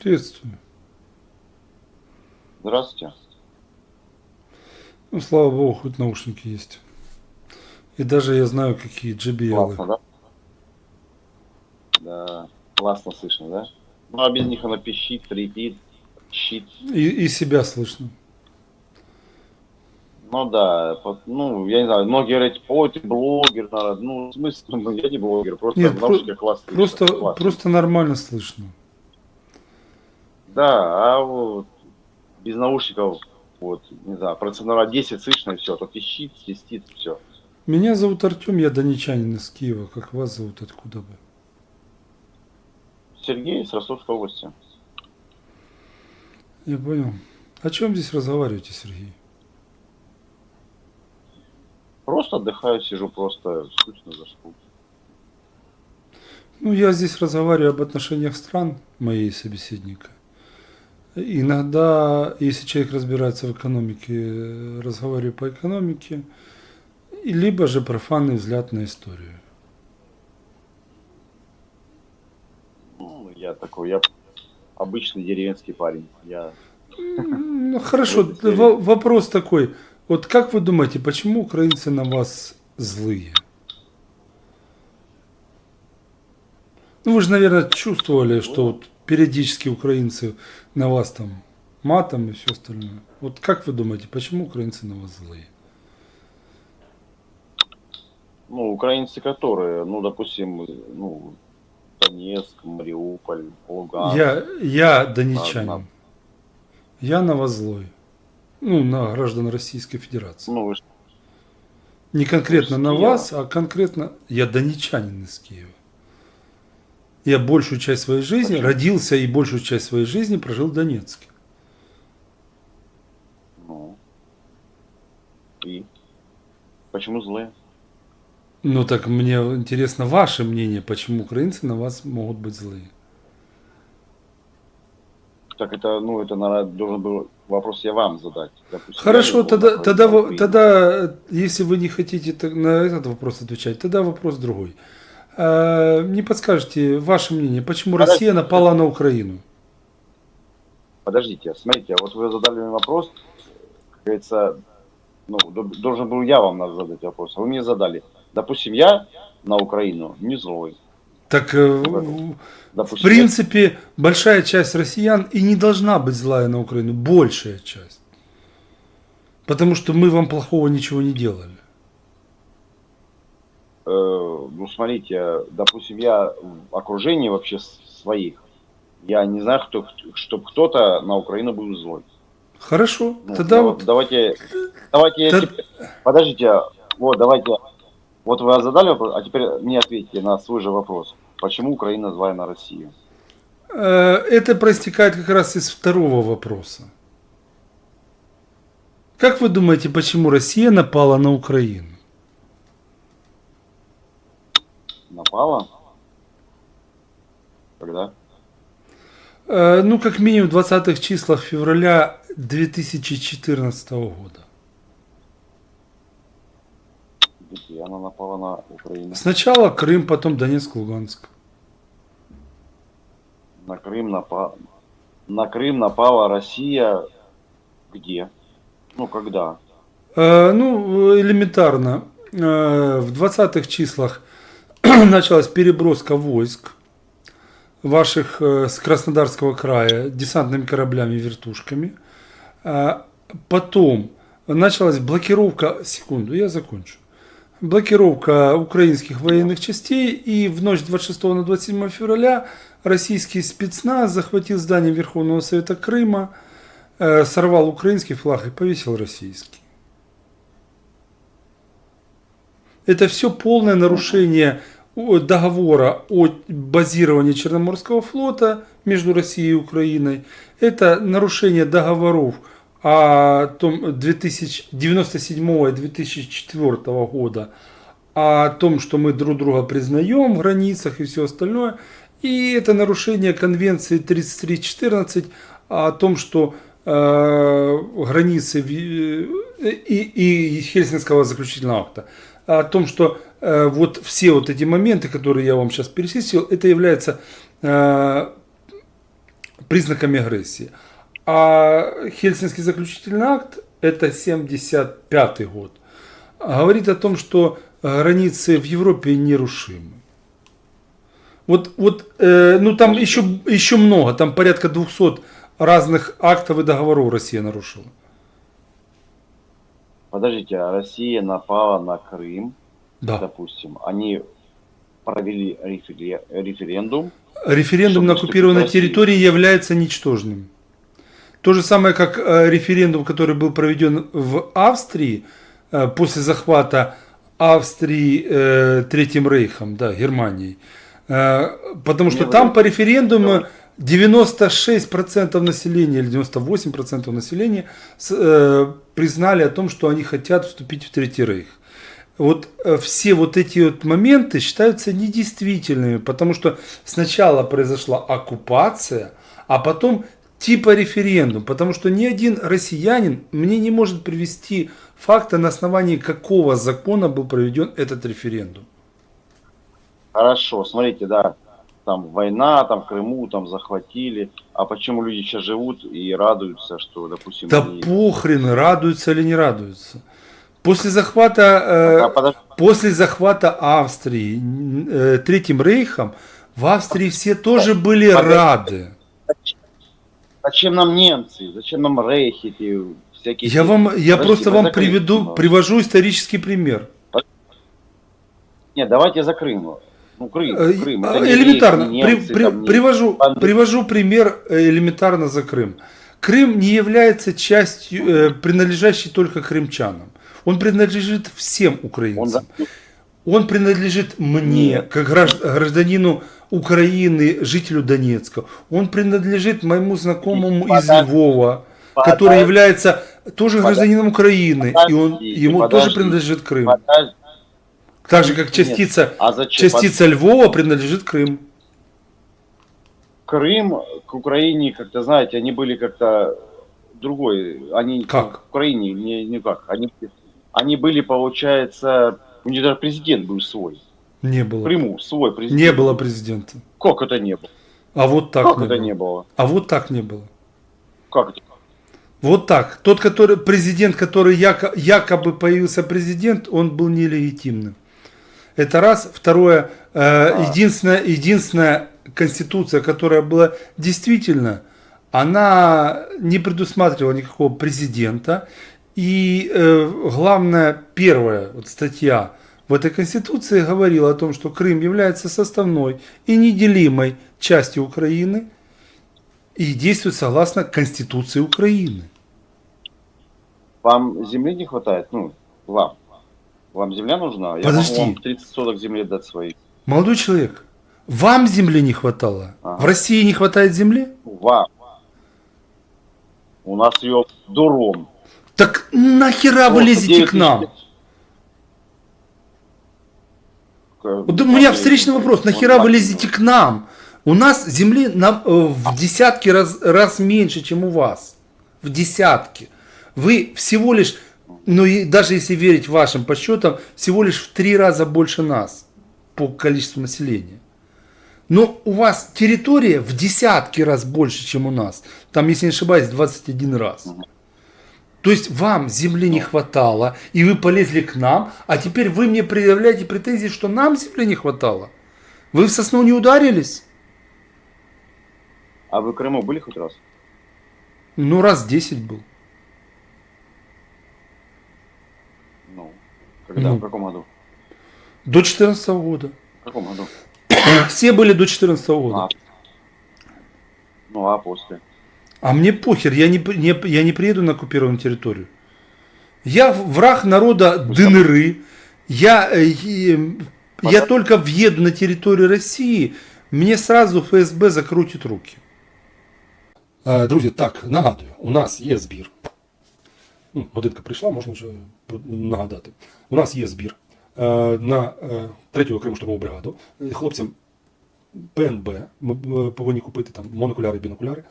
Приветствую. Здравствуйте. Ну, слава богу, хоть наушники есть. И даже я знаю, какие JBL. Классно, да? Да, классно слышно, да? Ну, а без них оно пищит, трепит, щит. И, и себя слышно. Ну да, ну, я не знаю, многие говорят, ой, ты блогер, надо. Ну, в смысле, ну, я не блогер, просто Нет, в наушниках классно. Просто, классно. просто нормально слышно. Да, а вот без наушников, вот, не знаю, процентов на 10 слышно, и все, то пищит, свистит, все. Меня зовут Артем, я донечанин из Киева. Как вас зовут, откуда вы? Сергей с Ростовской области. Я понял. О чем здесь разговариваете, Сергей? Просто отдыхаю, сижу, просто скучно зашел. Ну, я здесь разговариваю об отношениях стран моей собеседника. Иногда, если человек разбирается в экономике, разговариваю по экономике, либо же профанный взгляд на историю. Ну, я такой, я обычный деревенский парень. Я Ну, хорошо, вопрос такой. Вот как вы думаете, почему украинцы на вас злые? Ну, вы же, наверное, чувствовали, что вот периодически украинцы на вас там матом и все остальное. Вот как вы думаете, почему украинцы на вас злые? Ну, украинцы, которые, ну, допустим, ну, Донецк, Мариуполь, Луганск. Я, я донечанин. Ладно. Я на вас злой. Ну, на граждан Российской Федерации. Ну, вы Не конкретно Из на вас, а конкретно я донечанин из Киева. Я большую часть своей жизни Почему? родился и большую часть своей жизни прожил в Донецке. ну, и почему злые? Ну так мне интересно ваше мнение, почему украинцы на вас могут быть злые. Так это, ну, это, наверное, должен был вопрос я вам задать. Допустим, Хорошо, тогда, тогда, Украине. тогда, э, если вы не хотите на этот вопрос отвечать, тогда вопрос другой. А, Не подскажете ваше мнение, почему Подожди. Россия напала на Украину? Подождите, смотрите, вот вы задали мне вопрос, как говорится, ну, должен был я вам задать вопрос, а вы мне задали. Допустим, я на Украину не злой. Так, э, Ну, в- Допустим, принципе, большая часть россиян и не должна быть злая на Украину, большая часть. Потому что мы вам плохого ничего не делали. Э, ну, смотрите, допустим, я в окружении вообще своих, я не знаю, кто, чтобы кто-то на Украину был злой. Хорошо, Ну, тогда ну, вот Давайте, давайте, я Тот- теперь- подождите, вот, давайте, вот вы задали вопрос, а теперь мне ответьте на свой же вопрос. Почему Украина злая на Россию? э, это проистекает как раз из второго вопроса. Как вы думаете, почему Россия напала на Украину? Напала? Когда? Э, ну, как минимум в 20-х числах февраля 2014 года. Где она напала на Украину? Сначала Крым, потом Донецк, Луганск. На Крым напала. На Крым напала Россия. Где? Ну, когда? Э, Ну, элементарно. Э, В 20-х числах началась переброска войск ваших э, с Краснодарского края десантными кораблями и вертушками. А Потом началась блокировка, секунду, я закончу. Блокировка украинских военных частей, и в ночь 26 на 27 февраля российский спецназ захватил здание Верховного Совета Крыма, э, сорвал украинский флаг и повесил российский. Это все полное нарушение договора о базировании Черноморского флота между Россией и Украиной. Это нарушение договоров о том 2097 и 2004 года о том, что мы друг друга признаем в границах и все остальное. И это нарушение конвенции 3314 о том, что э, границы э, и, и Хельсинского заключительного акта о том, что вот все вот эти моменты, которые я вам сейчас перечислил, это является э, признаками агрессии. А Хельсинский заключительный акт, это 75 год, говорит о том, что границы в Европе нерушимы. Вот, вот э, ну там еще, еще много, там порядка 200 разных актов и договоров Россия нарушила. Подождите, а Россия напала на Крым, Да. допустим. Они провели рефере- референдум. Референдум на оккупированной Россию. территории является ничтожным. То же самое, как э, референдум, который был проведен в Австрии э, после захвата Австрии э, Третьим Рейхом, да, Германией. Потому что Не, там вы- по референдуму 96% населения или 98% населения признали о том, что они хотят вступить в Третий Рейх. Вот э, все вот эти вот моменты считаются недействительными, потому что сначала произошла оккупация, а потом типа референдум, потому что ни один россиянин мне не может привести факта, на основании какого закона был проведен этот референдум. Хорошо, смотрите, да, там война, там Крыму, там захватили. А почему люди сейчас живут и радуются, что, допустим, Да они... похрен, радуются или не радуются. После захвата, э, А, после захвата Австрии э, Третьим Рейхом, в Австрии все тоже были Подожди. рады. Зачем нам немцы? Зачем нам рейхи эти всякие... Я вам, я Подожди, просто вам приведу, тему. привожу исторический пример. Нет, давайте за Крым. Ну, Крым, Э, Крым. э, это не Элементарно. При- немцы, при- там не- привожу, банды. привожу пример э, элементарно за Крым. Крым не является частью, э, принадлежащей только крымчанам. Он принадлежит всем украинцам. Он принадлежит мне, как гражд- гражданину Украины, жителю Донецка. Он принадлежит моему знакомому из. Львова, который является тоже гражданином Украины, и он, ему тоже принадлежит Крым. Так же, как частица, А частица Львова принадлежит Крым. Крым к Украине, как-то, знаете, они были как-то другой. Они Как? к Украине не, не как. Они, они были, получается, у них даже президент был свой. Не было. Крыму свой президент. Не было президента. Как это не было? А вот так как не это было. не было? А вот так не было. Как это? Вот так. Тот, который президент, который яко- якобы появился президент, он был нелегитимным. Это раз. Второе. э, А. единственная, единственная конституция, которая была действительно, она не предусматривала никакого президента. И э, главная первая вот статья в этой конституции говорила о том, что Крым является составной и неделимой частью Украины и действует согласно Конституции Украины. Вам земли не хватает? Ну, вам. Вам земля нужна? Я Подожди. могу вам 30 соток земли дать своей. Молодой человек, вам земли не хватало? Ага. В России не хватает земли? Вам. У нас ее дуром. Так нахера вы лезете 9 к нам? Вот у меня встречный вопрос, нахера вы лезете к нам? У нас земли на- э, в десятки раз, раз меньше, чем у вас. В десятки. Вы всего лишь, ну и даже если верить вашим подсчетам, всего лишь в три раза больше нас по количеству населения. Но у вас территория в десятки раз больше, чем у нас. Там, если не ошибаюсь, 21 раз. То есть вам земли не хватало, и вы полезли к нам, а теперь вы мне предъявляете претензии, что нам земли не хватало. Вы в сосну не ударились? А вы в Крыму были хоть раз? Ну, раз 10 был. Ну, когда? Ну. В каком году? До 14 года. В каком году? Все были до 14 года. А. Ну, а после? А мне похер, я не, при- не- я не приеду на оккупированную территорию. Я в- враг народа Дыныры. Я, э, э, я только въеду на территорию России, мне сразу ФСБ закрутит руки. Е, Друзі, так, нагадую, у нас є збір. Ну, Годинка прийшла, можна вже нагадати. У нас є збір е, на е, третю окрему штурмову бригаду. Е, Хлопцям ПНБ ми е, повинні купити там монокуляри, бінокуляри.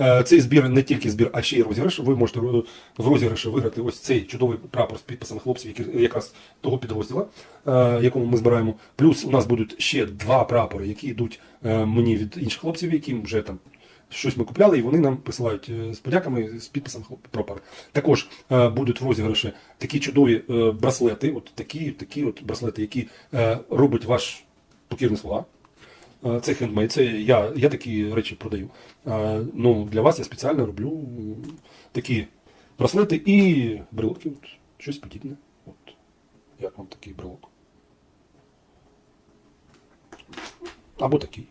Е, Цей збір не тільки збір, а ще й розіграш. Ви можете в розіграші виграти ось цей чудовий прапор з підписами хлопців, які якраз того підрозділа, е, якому ми збираємо. Плюс у нас будуть ще два прапори, які йдуть е, мені від інших хлопців, яким вже там щось ми купляли, і вони нам присилають з подяками з підписом прапора. Також е, будуть в розіграші такі чудові е, браслети, от такі, такі от браслети, які е, робить ваш покірний слуга. Це хендмейд, це я, я такі речі продаю. Ну, для вас я спеціально роблю такі браслети і брелоки. От, щось подібне. От. Як вам такий брелок? Або такий.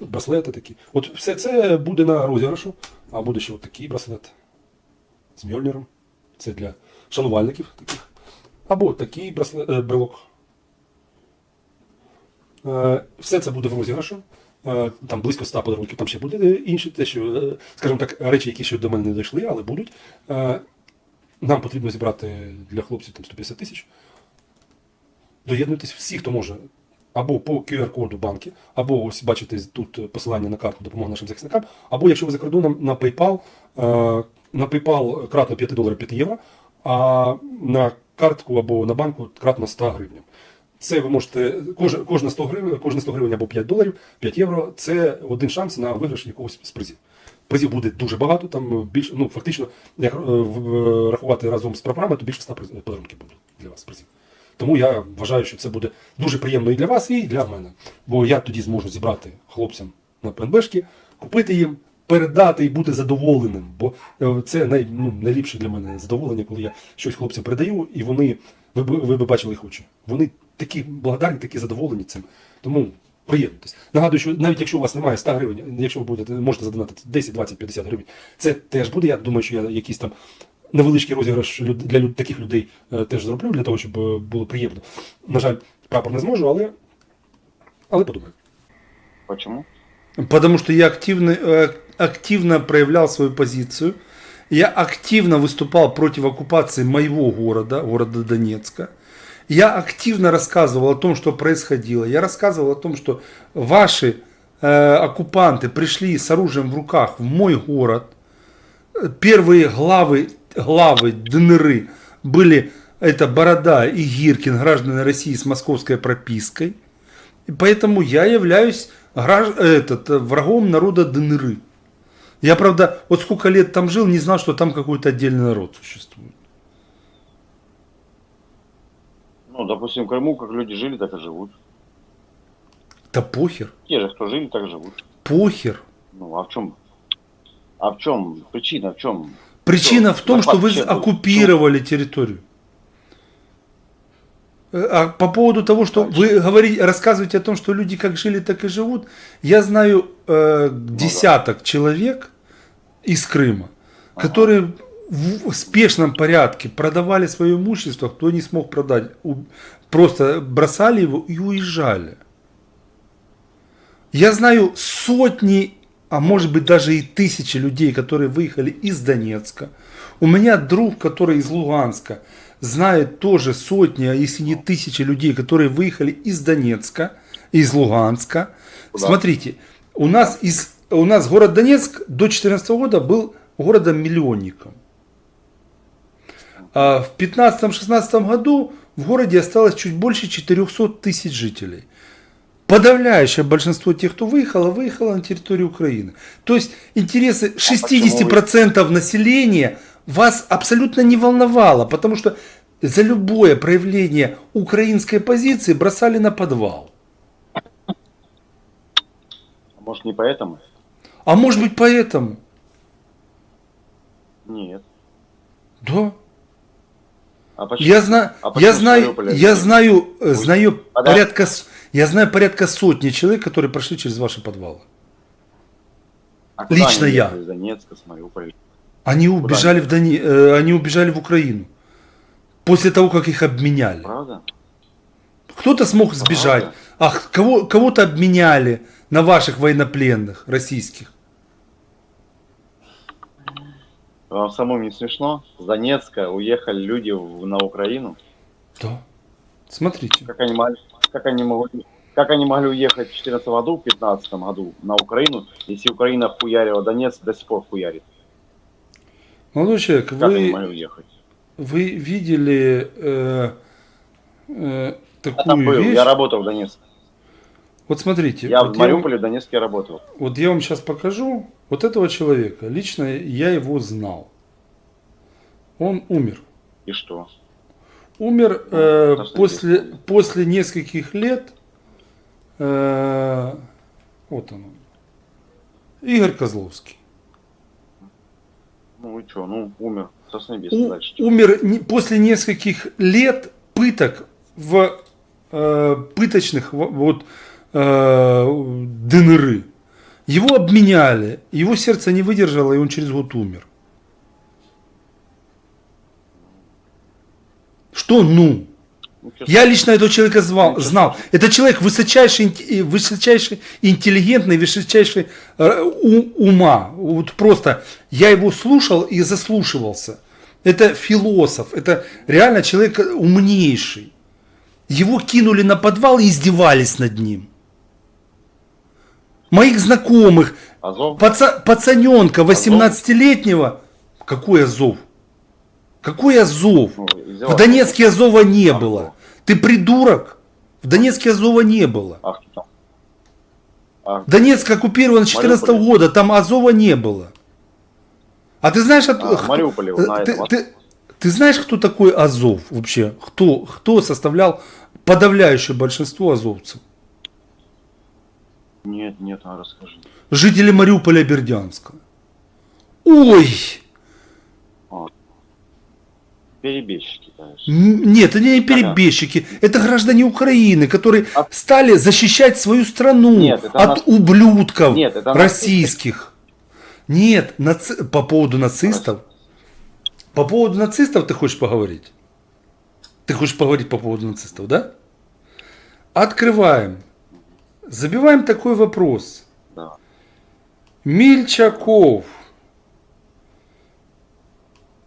Браслети такі. От все це буде на розіграшу, а буде ще от такий браслет з Мьольнером. Це для шанувальників таких. Або такий браслет, е, брелок. Е, Все це буде в розіграшу. Е, Там близько 100 подарунків, там ще буде е, інші, те, що, е, скажімо так, речі, які ще до мене не дійшли, але будуть. Нам потрібно зібрати для хлопців там 150 тисяч. Доєднуйтесь всі, хто може. Або по QR-коду банки, або ось бачите тут посилання на картку допомоги нашим захисникам, або якщо ви за кордоном на PayPal, на PayPal кратно 5 доларів 5 євро, а на картку або на банку кратно 100 гривень. Це ви можете кожна, кожна 100 гривень, кожна 100 гривень або 5 доларів, 5 євро це один шанс на виграш якогось з призів. Призів буде дуже багато, там більше, ну фактично, як е, е, рахувати разом з прапорами, то більше 100 подарунків буде для вас призів. Тому я вважаю, що це буде дуже приємно і для вас, і для мене. Бо я тоді зможу зібрати хлопцям на ПНБшки, купити їм, передати і бути задоволеним. Бо е, це най, ну, найліпше для мене задоволення, коли я щось хлопцям передаю, і вони, ви, ви б бачили їх очі. Вони такі благодарні, такі задоволені цим. Тому приєднуйтесь. Нагадую, що навіть якщо у вас немає 100 гривень, якщо ви будете, можете задонатити 10, 20, 50 гривень, це теж буде. Я думаю, що я якийсь там невеличкий розіграш для таких людей е, теж зроблю, для того, щоб е, було приємно. На жаль, прапор не зможу, але, але подумаю. Почему? Потому что я активно, э, активно проявлял свою позицию. Я активно выступал против оккупации моего города, города Донецка. Я активно рассказывал о том, что происходило. Я рассказывал о том, что ваши э, оккупанты пришли с оружием в руках в мой город. Э, Первые главы, главы ДНР были это Борода и Гиркин, граждане России с московской пропиской. И поэтому я являюсь гражд- этот, э, врагом народа ДНР. Я, правда, вот сколько лет там жил, не знал, что там какой-то отдельный народ существует. Ну, допустим, в Крыму как люди жили, так и живут. Да похер. Те же, кто жили, так и живут. Похер. Ну, а в чем? А в чем причина? В чем? Причина Что? в том, что вы ну, оккупировали территорию. Э, А по поводу того, что вы говорите, рассказываете о том, что люди как жили, так и живут, я знаю э, десяток человек из Крыма, которые в спешном порядке продавали свое имущество, кто не смог продать, просто бросали его и уезжали. Я знаю сотни, а может быть даже и тысячи людей, которые выехали из Донецка. У меня друг, который из Луганска, знает тоже сотни, а если не тысячи людей, которые выехали из Донецка, из Луганска. Куда? Смотрите, у нас, из, у нас город Донецк до 2014 года был городом-миллионником. А в 2015-2016 году в городе осталось чуть больше 400 тысяч жителей. Подавляющее большинство тех, кто выехало, выехало на территорию Украины. То есть интересы 60% населения вас абсолютно не волновало, потому что за любое проявление украинской позиции бросали на подвал. А Может, не поэтому? А может быть поэтому? Нет. Да. А почему? Я знаю, А я знаю, я знаю, э, знаю А да? порядка, с- я знаю порядка сотни человек, которые прошли через ваши подвалы. А лично они я. Из Донецка, с Мариуполя. Они убежали в Доне... э, они убежали в Украину после того, как их обменяли. Правда? Кто-то смог сбежать, Правда? а кого, кого-то обменяли на ваших военнопленных российских. Вам самому не смешно? С Донецка уехали люди в- на Украину. Да. Смотрите. Как они могли, как они могли, как они могли уехать в 2014 году, в 2015 году на Украину, если Украина хуярила Донецк, до сих пор хуярит? Молодой человек, Как они вы, могли уехать? вы видели э, э, Я там такую был, вещь? я работал в Донецке. Вот смотрите, Я вот в Мариуполе, в Донецке работал. Вот я вам сейчас покажу вот этого человека. Лично я его знал. Он умер. И что? Умер э, Ну, после, достаточно. после нескольких лет. э, вот он. Игорь Козловский. Ну и что? Ну, умер. У- дальше. умер не- после нескольких лет пыток в э, пыточных вот, э, ДНР. Его обменяли, его сердце не выдержало, и он через год умер. Что ну? Ну, Я лично этого человека звал, Ничего знал. Это человек высочайший, инте- высочайший интеллигентный, высочайший э, ума. Вот просто я его слушал и заслушивался. Это философ, это реально человек умнейший. Его кинули на подвал и издевались над ним. Моих знакомых, Азов? паца- пацаненка 18-летнего, какой Азов? Какой Азов? Ну, В. Донецке Азова не А было. Ты придурок? В Донецке Азова не было. А кто там? А, Донецк оккупирован с 14 Мариуполе. года, там Азова не было. А ты знаешь, от- А, Мариуполе, на ты, ты- ты знаешь, кто такой Азов вообще? Кто, кто составлял подавляющее большинство азовцев? Нет, нет, а расскажи. Жители Мариуполя Бердянска. Ой! Перебежчики, конечно. Нет, это не перебежчики, это граждане Украины, которые А- стали защищать свою страну Нет, от наци- ублюдков Нет, это российских. Нет, наци- по поводу нацистов. По поводу нацистов ты хочешь поговорить? Ты хочешь поговорить по поводу нацистов, да? Открываем. Забиваем такой вопрос. Да. Мильчаков.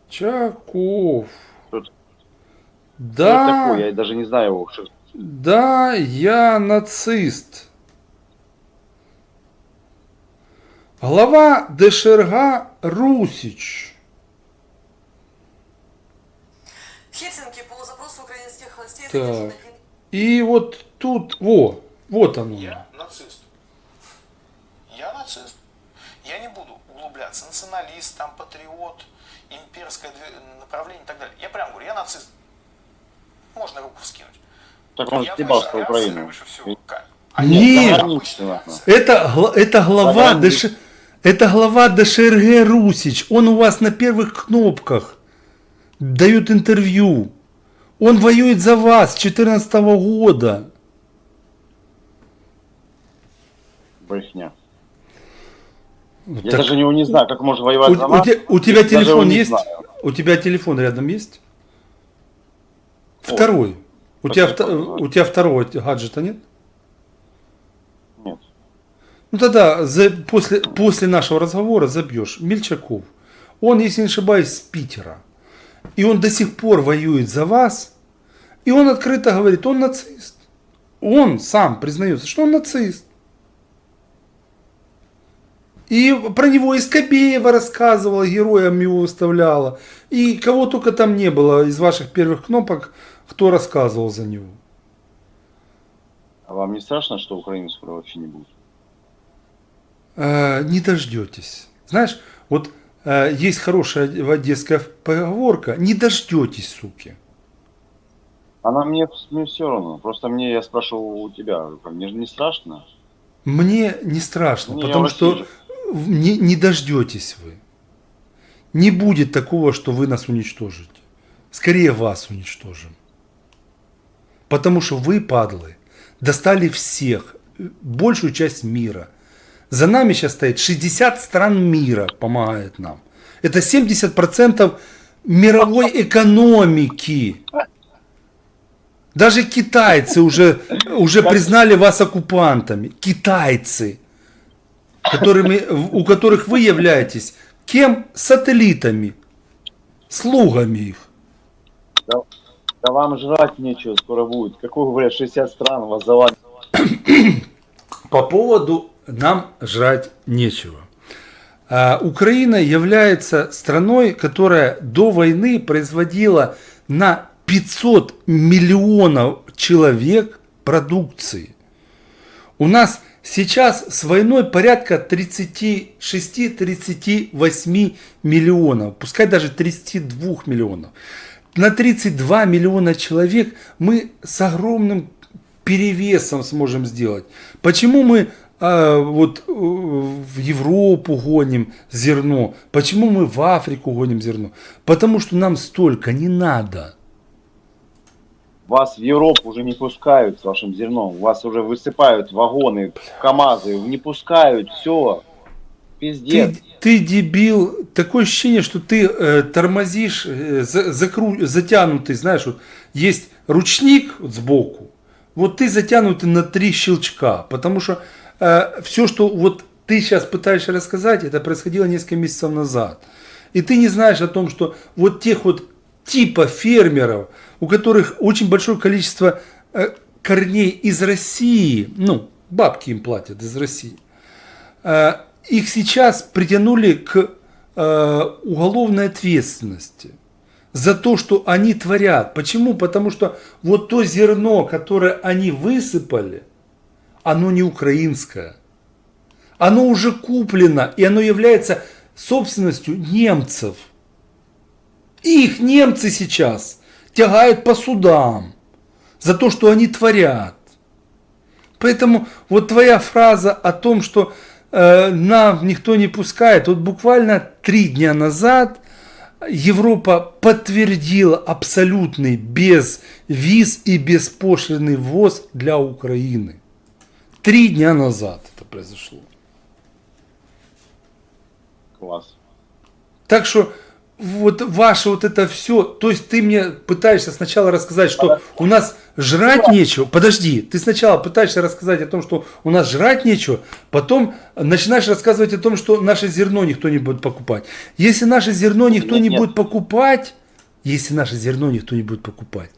Чаков. Кто Да. это такой? Я даже не знаю его. Что- Да, я нацист. Глава ДШРГ Русич. В Хельсинки по запросу украинских властей Так. И вот тут, во, вот оно. Я нацист. Я нацист. Я не буду углубляться. Националист, там, патриот, имперское направление и так далее. Я прям говорю, я нацист. Можно руку вскинуть. Так он выше про Украину. А Нет. Нахуй. Это, это глава ДШ... Это глава ДШРГ Русич. Он у вас на первых кнопках дает интервью. Он воюет за вас с 2014 года. Брехня. Я Так даже его не знаю, как можно воевать у, за у нас. те- у тебя Я телефон есть? У тебя телефон рядом есть? Ой. Второй. У По тебя, телефону, вто- да. у тебя второго гаджета нет? Нет. Ну тогда за- после, после нашего разговора забьешь. Мельчаков. Он, если не ошибаюсь, с Питера. И он до сих пор воюет за вас. И он открыто говорит, он нацист. Он сам признается, что он нацист. И про него и Скобеева рассказывала, героем его выставляла. И кого только там не было из ваших первых кнопок, кто рассказывал за него. А вам не страшно, что Украины скоро вообще не будет? Э, не дождетесь. Знаешь, вот э, есть хорошая одесская поговорка, не дождетесь, суки. Она мне, мне все равно. Просто мне, я спрашивал у тебя, мне же не страшно? Мне не страшно, Ну, потому что вижу. Не, не дождетесь вы. Не будет такого, что вы нас уничтожите. Скорее вас уничтожим. Потому что вы, падлы, достали всех, э, большую часть мира. За нами сейчас стоит 60 стран мира, помогает нам. Это 70% мировой экономики. Даже китайцы уже, уже признали вас оккупантами. Китайцы, которыми, у которых вы являетесь кем? Сателлитами, слугами их. Да, да вам жрать нечего скоро будет. Какой, говорят, 60 стран вас завалит. По поводу нам жрать нечего. А, Украина является страной, которая до войны производила на 500 миллионов человек продукции. У нас сейчас с войной порядка 36-38 миллионов, пускай даже 32 миллионов. На 32 миллиона человек мы с огромным перевесом сможем сделать. Почему мы а, вот э, в Европу гоним зерно? Почему мы в Африку гоним зерно? Потому что нам столько не надо. Вас в Европу уже не пускают с вашим зерном. Вас уже высыпают вагоны, КАМАЗы. Не пускают, все. Пиздец. Ты, ты дебил, такое ощущение, что ты э, тормозишь, э, за- закру- затянутый, знаешь, вот есть ручник вот сбоку, вот ты затянутый на три щелчка, потому что все, что вот ты сейчас пытаешься рассказать, это происходило несколько месяцев назад. И ты не знаешь о том, что вот тех вот типа фермеров, у которых очень большое количество э, корней из России, ну, бабки им платят из России, э, их сейчас притянули к э, уголовной ответственности за то, что они творят. Почему? Потому что вот то зерно, которое они высыпали, оно не украинское. Оно уже куплено, и оно является собственностью немцев. И их немцы сейчас тягают по судам за то, что они творят. Поэтому вот твоя фраза о том, что э, нам никто не пускает, вот буквально три дня назад Европа подтвердила абсолютный без виз и беспошлиный ввоз для Украины. Три дня назад это произошло. Класс. Так что вот ваше вот это все, то есть ты мне пытаешься сначала рассказать, что у нас жрать нечего. Подожди, ты сначала пытаешься рассказать о том, что у нас жрать нечего, потом начинаешь рассказывать о том, что наше зерно никто не будет покупать. Если наше зерно никто не Нет. будет покупать, если наше зерно никто не будет покупать,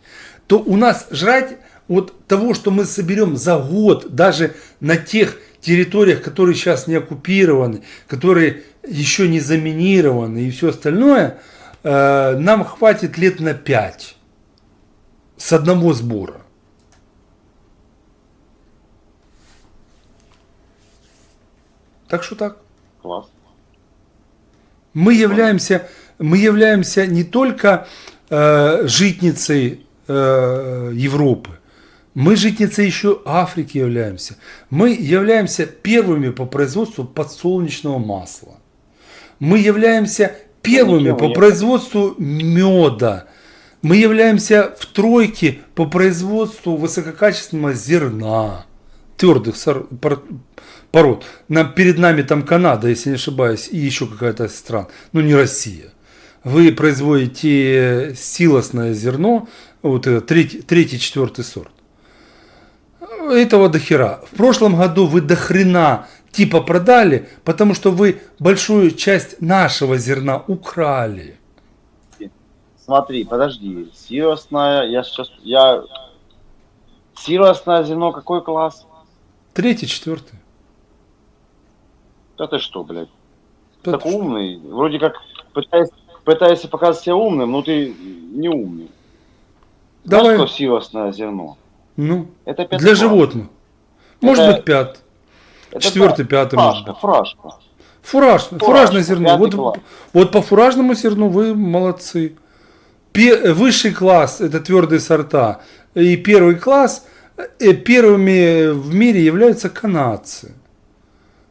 то у нас жрать вот того, что мы соберем за год, даже на тех территориях, которые сейчас не оккупированы, которые еще не заминированы и все остальное, э, нам хватит лет на 5 с одного сбора. Так что так. Класс. Мы являемся, мы являемся не только э, житницей э, Европы, мы житницей еще Африки являемся. Мы являемся первыми по производству подсолнечного масла. Мы являемся первыми по производству меда. Мы являемся в тройке по производству высококачественного зерна, твердых пород. Нам, перед нами там Канада, если не ошибаюсь, и еще какая-то страна, но не Россия. Вы производите силосное зерно, вот это третий, третий, четвертый сорт. Этого до хера. В прошлом году вы до хрена типа продали, потому что вы большую часть нашего зерна украли. Смотри, подожди. Сиросное, я сейчас, я... Сиросное зерно какой класс? Третий, четвертый. Да ты что, блядь? Да так ты что? умный. Вроде как пытаясь, пытаешься показать себя умным, но ты не умный. Знаешь, Давай. что сиросное зерно? Ну, Это пятый для класс. животных. Может Это- быть, пят. Это четвертый, да, пятый, может Фуражка, фуражка. Фураж, фуражное зерно. пятый Вот, класс. вот по фуражному зерну вы молодцы. Пе- высший класс это твердые сорта. И первый класс э, первыми в мире являются канадцы.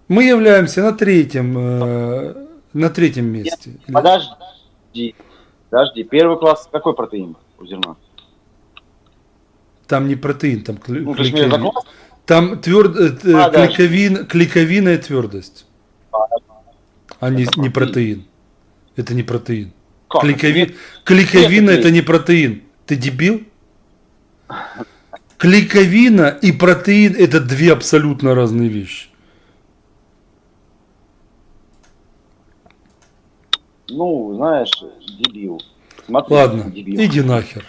Мы являемся на третьем, э, на третьем месте. Подожди. Подожди. Первый класс какой протеин у зерна? Там не протеин, там кле- Ну, клейковин. класс? Там тверд, э, т- А, да. клейковин, клейковинная твердость. А не, не протеин. Это не протеин. Как? Клейкови... Клейковина нет, это не протеин. Ты дебил? Клейковина и протеин это две абсолютно разные вещи. Ну, знаешь, дебил. Смотри, Ладно, дебил. иди нахер.